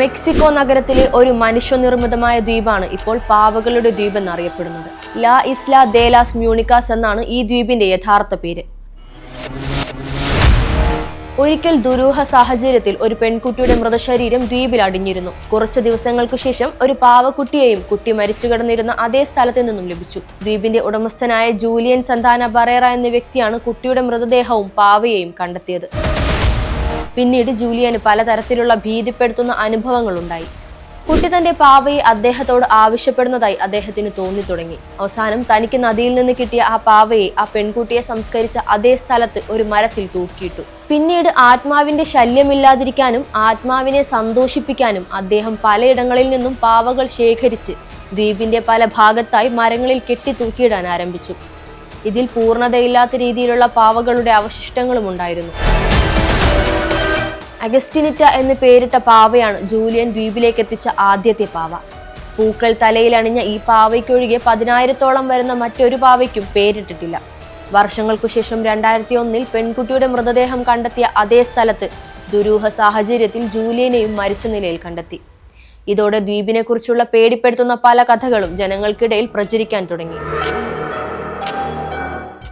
Mexico നഗരത്തിലെ ഒരു മനുഷ്യനിർമ്മിതമായ ദ്വീപാണ് ഇപ്പോൾ പാവകളുടെ ദ്വീപ് എന്നറിയപ്പെടുന്നത് ലാ ഇസ്ല ദേലാസ് മ്യൂണിക്കാസ് എന്നാണ് ഈ ദ്വീപിന്റെ യഥാർത്ഥ പേര്. ഒരിക്കൽ ദുരൂഹ സാഹചര്യത്തിൽ ഒരു പെൺകുട്ടിയുടെ മൃതശരീരം ദ്വീപിൽ അടിഞ്ഞിരുന്നു. കുറച്ചു ദിവസങ്ങൾക്ക് ശേഷം ഒരു പാവക്കുട്ടിയെയും കുട്ടി മരിച്ചു കിടന്നിരുന്ന അതേ സ്ഥലത്തു നിന്നും ലഭിച്ചു. ദ്വീപിന്റെ ഉടമസ്ഥനായ ജൂലിയൻ സന്താന ബറേറ എന്ന വ്യക്തിയാണ് കുട്ടിയുടെ മൃതദേഹവും പാവയെയും കണ്ടെത്തിയത്. പിന്നീട് ജൂലിയന് പലതരത്തിലുള്ള ഭീതിപ്പെടുത്തുന്ന അനുഭവങ്ങൾ ഉണ്ടായി കുട്ടി തന്റെ പാവയെ അദ്ദേഹത്തോട് ആവശ്യപ്പെടുന്നതായി അദ്ദേഹത്തിന് തോന്നി തുടങ്ങി അവസാനം തനിക്ക് നദിയിൽ നിന്ന് കിട്ടിയ ആ പാവയെ ആ പെൺകുട്ടിയെ സംസ്കരിച്ച അതേ സ്ഥലത്ത് ഒരു മരത്തിൽ തൂക്കിയിട്ടു. പിന്നീട് ആത്മാവിന്റെ ശല്യമില്ലാതിരിക്കാനും ആത്മാവിനെ സന്തോഷിപ്പിക്കാനും അദ്ദേഹം പലയിടങ്ങളിൽ നിന്നും പാവകൾ ശേഖരിച്ച് ദ്വീപിന്റെ പല ഭാഗത്തായി മരങ്ങളിൽ കെട്ടി തൂക്കിയിടാൻ ആരംഭിച്ചു. ഇതിൽ പൂർണതയില്ലാത്ത രീതിയിലുള്ള പാവകളുടെ അവശിഷ്ടങ്ങളും ഉണ്ടായിരുന്നു. അഗസ്റ്റിനിറ്റ എന്ന് പേരിട്ട പാവയാണ് ജൂലിയൻ ദ്വീപിലേക്ക് എത്തിച്ച ആദ്യത്തെ പാവ. പൂക്കൾ തലയിലണിഞ്ഞ ഈ പാവയ്ക്കൊഴികെ പതിനായിരത്തോളം വരുന്ന മറ്റൊരു പാവയ്ക്കും പേരിട്ടിട്ടില്ല. വർഷങ്ങൾക്കു ശേഷം രണ്ടായിരത്തി ഒന്നിൽ പെൺകുട്ടിയുടെ മൃതദേഹം കണ്ടെത്തിയ അതേ സ്ഥലത്ത് ദുരൂഹ സാഹചര്യത്തിൽ ജൂലിയനെയും മരിച്ച നിലയിൽ കണ്ടെത്തി. ഇതോടെ ദ്വീപിനെക്കുറിച്ചുള്ള പേടിപ്പെടുത്തുന്ന പല കഥകളും ജനങ്ങൾക്കിടയിൽ പ്രചരിക്കാൻ തുടങ്ങി.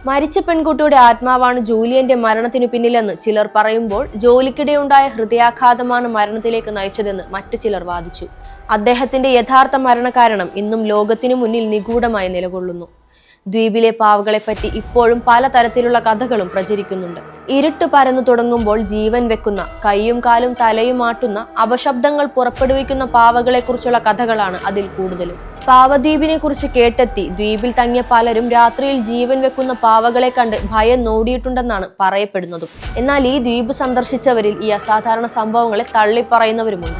മരിച്ച പെൺകുട്ടിയുടെ ആത്മാവാണ് ജൂലിയന്റെ മരണത്തിനു പിന്നിലെന്ന് ചിലർ പറയുമ്പോൾ ജോലിക്കിടെയുണ്ടായ ഹൃദയാഘാതമാണ് മരണത്തിലേക്ക് നയിച്ചതെന്ന് മറ്റു ചിലർ വാദിച്ചു. അദ്ദേഹത്തിന്റെ യഥാർത്ഥ മരണകാരണം ഇന്നും ലോകത്തിനു മുന്നിൽ നിഗൂഢമായി നിലകൊള്ളുന്നു. ദ്വീപിലെ പാവകളെപ്പറ്റി ഇപ്പോഴും പലതരത്തിലുള്ള കഥകളും പ്രചരിക്കുന്നുണ്ട്. ഇരുട്ട് പരന്നു തുടങ്ങുമ്പോൾ ജീവൻ വെക്കുന്ന കൈയും കാലും തലയും ആട്ടുന്ന അപശബ്ദങ്ങൾ പുറപ്പെടുവിക്കുന്ന പാവകളെക്കുറിച്ചുള്ള കഥകളാണ് അതിൽ കൂടുതലും. പാവദ്വീപിനെ കുറിച്ച് കേട്ടെത്തി ദ്വീപിൽ തങ്ങിയ പലരും രാത്രിയിൽ ജീവൻ വെക്കുന്ന പാവകളെ കണ്ട് ഭയം നോടിയിട്ടുണ്ടെന്നാണ് പറയപ്പെടുന്നതും. എന്നാൽ ഈ ദ്വീപ് സന്ദർശിച്ചവരിൽ ഈ അസാധാരണ സംഭവങ്ങളെ തള്ളിപ്പറയുന്നവരുമുണ്ട്.